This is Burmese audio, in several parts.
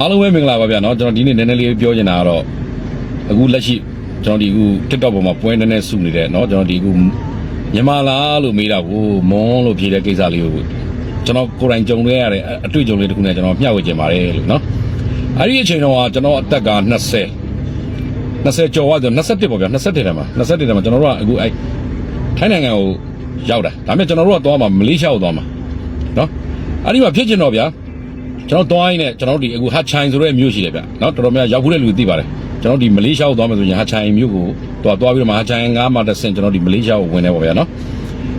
အားလုံးပဲမင်္ဂလာပါဗျာเนาะကျွန်တော်ဒီနေ့နည်းနည်းလေးပြောချင်တာကတော့အခုလက်ရှိကျွန်တော်ဒီအခု TikTok ပေါ်မှာပွဲနည်းနည်းစုနေတဲ့เนาะကျွန်တော်ဒီအခုမြန်မာလားလို့မေးတာကိုမွန်းလို့ဖြေတဲ့ကိစ္စလေးကိုကျွန်တော်ကိုယ်တိုင်ကြုံရရတဲ့အတွေ့အကြုံလေးတစ်ခုနဲ့ကျွန်တော်မျှဝေချင်ပါတယ်လို့เนาะအဲ့ဒီအချိန်တော့ကျွန်တော်အသက်က20 20ကျော်သွားတယ်21ပေါ့ဗျာ21ထဲမှာ21ထဲမှာကျွန်တော်တို့ကအခုအဲ့ထိုင်းနိုင်ငံကိုရောက်တာဒါပေမဲ့ကျွန်တော်တို့ကသွားမှာမလေးရှားကိုသွားမှာเนาะအဲ့ဒီမှာဖြစ်ချင်တော့ဗျာ ကျွန်တော်သွားရင်းနဲ့ကျွန်တော်တို့ဒီအခုဟာချိုင်ဆိုတဲ့မြို့ရှိတယ်ဗျနော်တော်တော်များရောက်ခုတဲ့လူသိပါတယ်ကျွန်တော်ဒီမလေးရှားကိုသွားမယ်ဆိုရင်ဟာချိုင်မြို့ကိုသွားသွားပြီးတော့မှဟာချိုင်ငါးမှာတစ်ဆင့်ကျွန်တော်ဒီမလေးရှားကိုဝင်နေပါဗျာနော်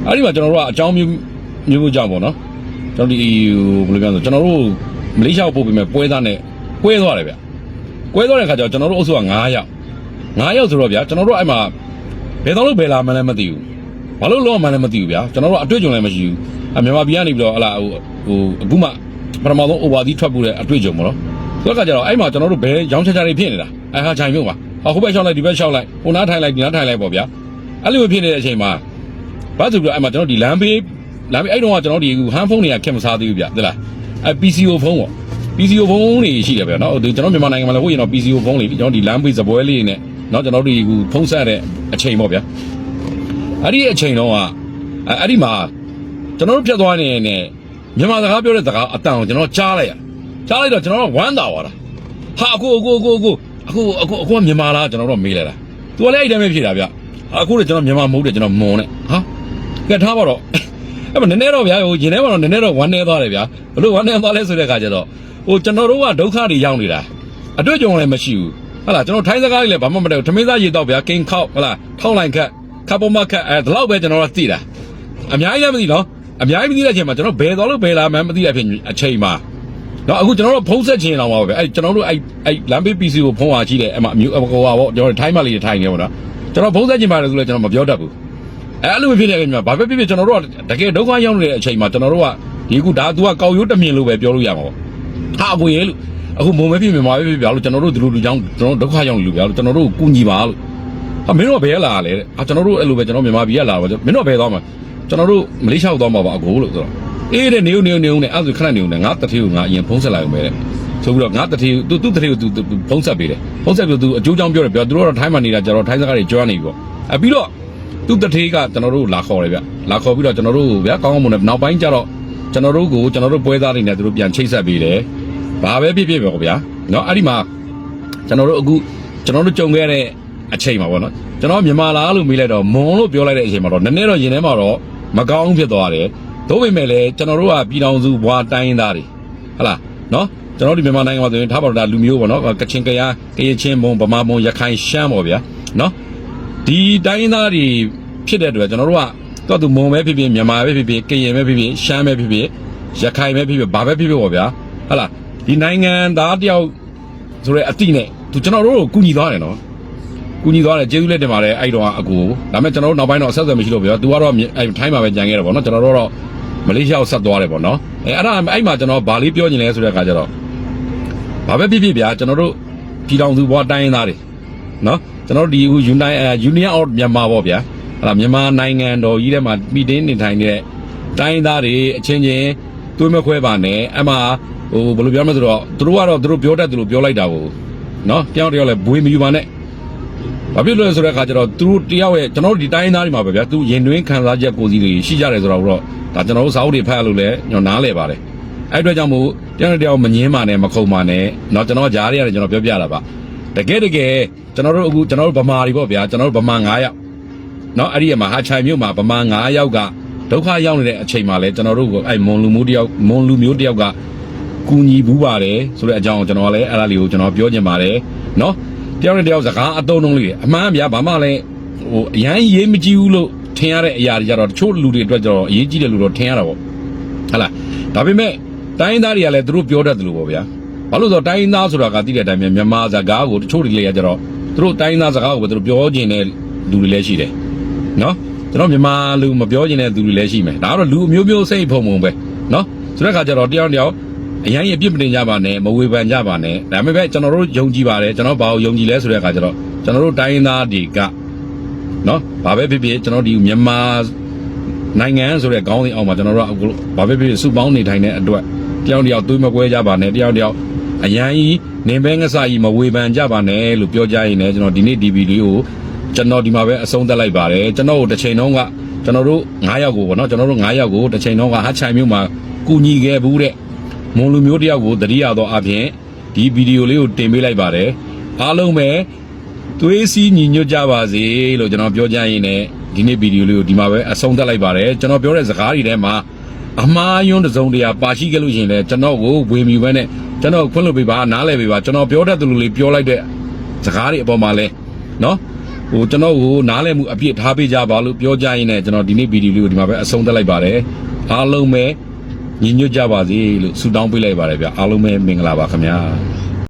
အဲ့ဒီမှာကျွန်တော်တို့ကအကြောင်းမျိုးမျိုးမျိုးကြောင့်ပေါ့နော်ကျွန်တော်ဒီဘယ်လိုပြောလဲကျွန်တော်တို့မလေးရှားကိုပို့ပြီးမဲ့ပွဲသားနဲ့ကွဲသွားတယ်ဗျကွဲသွားတဲ့ခါကျတော့ကျွန်တော်တို့အုပ်စုက9ယောက်9ယောက်ဆိုတော့ဗျာကျွန်တော်တို့အဲ့မှာဘယ်တော့လို့ဘယ်လာမှန်းလည်းမသိဘူးဘာလို့လောမှန်းလည်းမသိဘူးဗျာကျွန်တော်တို့အတွေ့အကြုံလည်းမရှိဘူးအမြန်မာပြည်ကနေပြီးတော့ဟလာဟိုဟိုအခုမှ ပထမဆုံး over ဒီထွက်ဖို့တဲ့အတွေ့အကြုံပေါ့နော်ဆိုတော့ကကြတော့အဲ့မှာကျွန်တော်တို့ဘယ်ရောင်းချချတွေဖြစ်နေတာအဲ့ဟာချိုင်မြို့မှာဟောဟိုဘက်ရှောက်လိုက်ဒီဘက်ရှောက်လိုက်ဟိုနားထိုင်လိုက်ဒီနားထိုင်လိုက်ပေါ့ဗျာအဲ့လိုဖြစ်နေတဲ့အချိန်မှာဘာဆိုပြီးတော့အဲ့မှာကျွန်တော်ဒီလမ်းဘေးလမ်းဘေးအဲ့တော့ကကျွန်တော်ဒီဟန်ဖုန်းတွေကခက်မစားသေးဘူးဗျသိလားအဲ့ PCO ဖုန်းပေါ့ PCO ဖုန်းတွေရှိတယ်ဗျာနော်ဒီကျွန်တော်မြန်မာနိုင်ငံမှာလည်းဟိုရင်တော့ PCO ဖုန်းတွေကျွန်တော်ဒီလမ်းဘေးစပွဲလေးတွေနဲ့နော်ကျွန်တော်တို့ဒီဖုန်းဆက်တဲ့အချိန်ပေါ့ဗျာအဲ့ဒီအချိန်တော့ကအဲ့ဒီမှာကျွန်တော်တို့ဖြတ်သွားနေနေ မြန်မာစကားပြောတဲ့စကားအတန်ကိုကျွန်တော်ကြားလိုက်ရကြားလိုက်တော့ကျွန်တော်ကဝမ်းသာသွားတာဟာအခုအခုအခုအခုအခုအခုအခုကမြန်မာလားကျွန်တော်တို့မေးလိုက်တာသူကလည်းအဲ့တိုင်းပဲဖြေတာဗျအခုလည်းကျွန်တော်မြန်မာမဟုတ်တယ်ကျွန်တော်မွန်နဲ့ဟာကဲထားပါတော့အဲ့မနည်းနည်းတော့ဗျာဟိုရင်ထဲမှာတော့နည်းနည်းတော့ဝမ်းနေသွားတယ်ဗျာဘလို့ဝမ်းနေသွားလဲဆိုတဲ့အခါကျတော့ဟိုကျွန်တော်တို့ကဒုက္ခတွေရောက်နေတာအတွေ့အကြုံလည်းမရှိဘူးဟုတ်လားကျွန်တော်ထိုင်းစကားလေးလည်းဘာမှမတတ်ဘူးထမင်းသားရေတော့ဗျာကင်းခောက်ဟုတ်လားထောက်လိုက်ခက်ခပ်ပေါ်မခက်အဲဒီလောက်ပဲကျွန်တော်တို့သိတာအများကြီးလည်းမသိနော် အများကြီးမသိတဲ့အချိန်မှာကျွန်တော်ဘယ်တော်လို့ဘယ်လာမှန်းမသိတဲ့အဖြစ်အချိန်မှာတော့အခုကျွန်တော်တို့ဖုံးဆက်ခြင်းတောင်ပါပဲအဲကျွန်တော်တို့အဲအဲလမ်းဘေး PC ကိုဖုံးဟာရှိတယ်အဲ့မှာအမျိုးအကောပါပေါ့ကျွန်တော်ထိုင်းမလေးထိုင်နေပေါ့နော်ကျွန်တော်ဖုံးဆက်ခြင်းပါတယ်ဆိုလဲကျွန်တော်မပြောတတ်ဘူးအဲအဲ့လိုဖြစ်နေတဲ့အချိန်မှာဘာပဲဖြစ်ဖြစ်ကျွန်တော်တို့ကတကယ်ဒုက္ခရောက်နေတဲ့အချိန်မှာကျွန်တော်တို့ကဒီခုဒါ तू ကကောက်ရိုးတမြင်လို့ပဲပြောလို့ရမှာပေါ့ဟာအပွေရဲ့လို့အခုမုံမဖြစ်မြန်မာပဲဖြစ်ပြလို့ကျွန်တော်တို့ဒီလိုလူကြောင့်ကျွန်တော်ဒုက္ခရောက်နေလူပြလို့ကျွန်တော်တို့ကူညီပါလို့ဟာမင်းတို့ကဘယ်လာလဲတဲ့အာကျွန်တော်တို့အဲ့လိုပဲကျွန်တော်မြန်မာပြည်ကလာတော့မင်းတို့ဘယ်သွားမှာ ကျွန်တော်တို့မလေးရှားကိုသွားမှာပါအကိုလို့ဆိုတော့အေးတဲ့နေုံနေုံနေုံနဲ့အဲ့ဒါဆိုခဏနေုံနဲ့ငါတတိကိုငါအရင်ဖုံးဆက်လိုက်အောင်ပဲတဲ့ဆိုပြီးတော့ငါတတိသူသူတတိကိုသူဖုံးဆက်ပေးတယ်ဖုံးဆက်ပြီးသူအကျိုးကြောင့်ပြောတယ်ပြောသူတို့ကတော့ထိုင်းမှာနေတာကြတော့ထိုင်းစကားတွေကြွားနေပြီပေါ့အပြီးတော့သူတတိကကျွန်တော်တို့လာခေါ်တယ်ဗျလာခေါ်ပြီးတော့ကျွန်တော်တို့ဗျာကောင်းကောင်းမွန်နဲ့နောက်ပိုင်းကျတော့ကျွန်တော်တို့ကိုကျွန်တော်တို့ပွဲသားတွေနဲ့သူတို့ပြန်ချိတ်ဆက်ပေးတယ်ဘာပဲဖြစ်ဖြစ်ပဲဗျာနော်အဲ့ဒီမှာကျွန်တော်တို့အခုကျွန်တော်တို့ကြုံခဲ့တဲ့အချိန်မှာပေါ့နော်ကျွန်တော်မြန်မာလားလို့မေးလိုက်တော့မွန်လို့ပြောလိုက်တဲ့အချိန်မှာတော့နည်းနည်းတော့ရင်ထဲမှာတော့ မကောင်းဖြစ်သွားတယ်။သို့ပေမဲ့လည်းကျွန်တော်တို့ကပြည်တော်စုဘွာတိုင်းရင်းသားတွေဟုတ်လားနော်ကျွန်တော်ဒီမြန်မာနိုင်ငံမှာဆိုရင်ထားပါတော့ဒါလူမျိုးပေါ့နော်ကချင်ကယားကရင်ချင်းမွန်ဗမာမွန်ရခိုင်ရှမ်းပေါ့ဗျာနော်ဒီတိုင်းရင်းသားတွေဖြစ်တဲ့အတွက်ကျွန်တော်တို့ကတော့သူမွန်ပဲဖြစ်ဖြစ်မြန်မာပဲဖြစ်ဖြစ်ကရင်ပဲဖြစ်ဖြစ်ရှမ်းပဲဖြစ်ဖြစ်ရခိုင်ပဲဖြစ်ဖြစ်ဘာပဲဖြစ်ဖြစ်ပေါ့ဗျာဟုတ်လားဒီနိုင်ငံသားတယောက်ဆိုရဲအတိနဲ့သူကျွန်တော်တို့ကိုကူညီသွားတယ်နော် ကူညီသွားတယ်ကျေးဇူးလက်တင်ပါတယ်အဲ့တော့အကိုဒါပေမဲ့ကျွန်တော်တို့နောက်ပိုင်းတော့အဆက်အသွယ်မရှိလို့ပြောသူကတော့အဲ့ထိုင်းမှာပဲကြံခဲ့တယ်ပေါ့နော်ကျွန်တော်တို့တော့မလေးရှားကိုဆက်သွားတယ်ပေါ့နော်အဲအဲ့ဒါအဲ့မှာကျွန်တော်ဗာလေးပြောနေလဲဆိုတဲ့အခါကျတော့ဘာပဲဖြစ်ဖြစ်ဗျာကျွန်တော်တို့ပြည်တော်စုဘွားတိုင်းရင်းသားတွေနော်ကျွန်တော်တို့ဒီအခု Union Union of Myanmar ပေါ့ဗျာအဲ့ဒါမြန်မာနိုင်ငံတော်ကြီးထဲမှာပြည်တင်းနေထိုင်နေတဲ့တိုင်းရင်းသားတွေအချင်းချင်းတွေးမခွဲပါနဲ့အမှဟိုဘယ်လိုပြောမလဲဆိုတော့သူတို့ကတော့သူတို့ပြောတတ်သူတို့ပြောလိုက်တာကိုနော်တယောက်တယောက်လည်းဘွေမယူပါနဲ့။ ဘာဖြစ်လို့လဲဆိုတဲ့အခါကျတော့သူတို့တယောက်ရဲ့ကျွန်တော်တို့ဒီတိုင်းသားတွေမှာပဲဗျာသူရင်တွင်းခံစားချက်ကိုယ်စီတွေရှိကြတယ်ဆိုတော့တော့ဒါကျွန်တော်တို့စာအုပ်တွေဖတ်ရလို့လည်းကျွန်တော်နားလည်ပါတယ်။အဲ့အတွက်ကြောင့်မို့တယောက်နဲ့တယောက်မငင်းပါနဲ့မခုံပါနဲ့เนาะကျွန်တော်ကြားရရတယ်ကျွန်တော်ပြောပြတာပါ။တကယ်တကယ်ကျွန်တော်တို့အခုကျွန်တော်တို့ဗမာတွေပေါ့ဗျာကျွန်တော်တို့ဗမာ9ယောက်เนาะအဲ့ဒီမှာဟာချိုင်မြို့မှာဗမာ9ယောက်ကဒုက္ခရောက်နေတဲ့အချိန်မှာလဲကျွန်တော်တို့ကအဲ့မွန်လူမျိုးတယောက်မွန်လူမျိုးတယောက်ကကူညီဘူးပါတယ်ဆိုတဲ့အကြောင်းကိုကျွန်တော်လည်းအဲ့ဒါလေးကိုကျွန်တော်ပြောချင်ပါတယ်เนาะ တယောက်နဲ့တယောက်စကားအတုံးလုံးလေးတွေအမှန်ဗျာဘာမှလည်းဟိုအရန်ရေးမကြည့်ဘူးလို့ထင်ရတဲ့အရာတွေကြတော့တချို့လူတွေအတွက်ကြတော့အရေးကြီးတယ်လို့တော့ထင်ရတာပေါ့ဟလာဒါပေမဲ့တိုင်းသားတွေကလည်းသူတို့ပြောတတ်တယ်လို့ပေါ့ဗျာဘာလို့လဲဆိုတော့တိုင်းသားဆိုတာကသိတဲ့အတိုင်းပဲမြန်မာစကားကိုတချို့တွေလည်းကြတော့သူတို့တိုင်းသားစကားကိုပဲသူတို့ပြောကျင်တဲ့လူတွေလည်းရှိတယ်နော်ကျွန်တော်မြန်မာလူမပြောကျင်တဲ့သူတွေလည်းရှိမယ်ဒါကတော့လူအမျိုးမျိုးစိတ်ဖုံဖုံပဲနော်ဆိုတဲ့အခါကျတော့တယောက်တစ်ယောက် အရင်ရပြစ်မတင်ကြပါနဲ့မဝေဖန်ကြပါနဲ့ဒါပေမဲ့ကျွန်တော်တို့ယုံကြည်ပါတယ်ကျွန်တော်ဘာကိုယုံကြည်လဲဆိုတဲ့အခါကျတော့ကျွန်တော်တို့တိုင်းရင်းသားတွေကနော်ဘာပဲဖြစ်ဖြစ်ကျွန်တော်ဒီမြန်မာနိုင်ငံဆိုတဲ့ခေါင်းစဉ်အောက်မှာကျွန်တော်တို့ကအခုဘာပဲဖြစ်ဖြစ်စုပေါင်းနေထိုင်တဲ့အတွက်တယောက်တစ်ယောက်သွေးမကွဲကြပါနဲ့တယောက်တစ်ယောက်အရန်ကြီးနေဘဲငဆာကြီးမဝေဖန်ကြပါနဲ့လို့ပြောကြရင်လည်းကျွန်တော်ဒီနေ့ဒီဗီဒီယိုကိုကျွန်တော်ဒီမှာပဲအဆုံးသတ်လိုက်ပါတယ်ကျွန်တော်တို့တစ်ချိန်လုံးကကျွန်တော်တို့9ယောက်ကိုပေါ့နော်ကျွန်တော်တို့9ယောက်ကိုတစ်ချိန်လုံးကဟတ်ချိုင်မျိုးမှာကူညီခဲ့ဘူးတဲ့ မွန်လူမျိုးတယောက်ကိုတတိယသောအပြင်ဒီဗီဒီယိုလေးကိုတင်ပေးလိုက်ပါတယ်အားလုံးပဲသွေးစည်းညီညွတ်ကြပါစေလို့ကျွန်တော်ပြောကြရင်လည်းဒီနေ့ဗီဒီယိုလေးကိုဒီမှာပဲအဆုံးသတ်လိုက်ပါတယ်ကျွန်တော်ပြောတဲ့စကားတွေထဲမှာအမားယွန်းတစ်စုံတရာပါရှိခဲ့လို့ရှရင်လဲကျွန်တော်ကိုဝေမြူပဲနဲ့ကျွန်တော်ခွင့်လို့ပေးပါနားလဲပေးပါကျွန်တော်ပြောတတ်တယ်လို့လေးပြောလိုက်တဲ့စကားတွေအပေါ်မှာလဲနော်ဟိုကျွန်တော်ကိုနားလဲမှုအပြည့်ထားပေးကြပါလို့ပြောကြရင်လည်းကျွန်တော်ဒီနေ့ဗီဒီယိုလေးကိုဒီမှာပဲအဆုံးသတ်လိုက်ပါတယ်အားလုံးပဲ ညီညွတ်ကြပါစေလို့ဆုတောင်းပေးလိုက်ပါတယ်ဗျအားလုံးပဲမင်္ဂလာပါခင်ဗျာ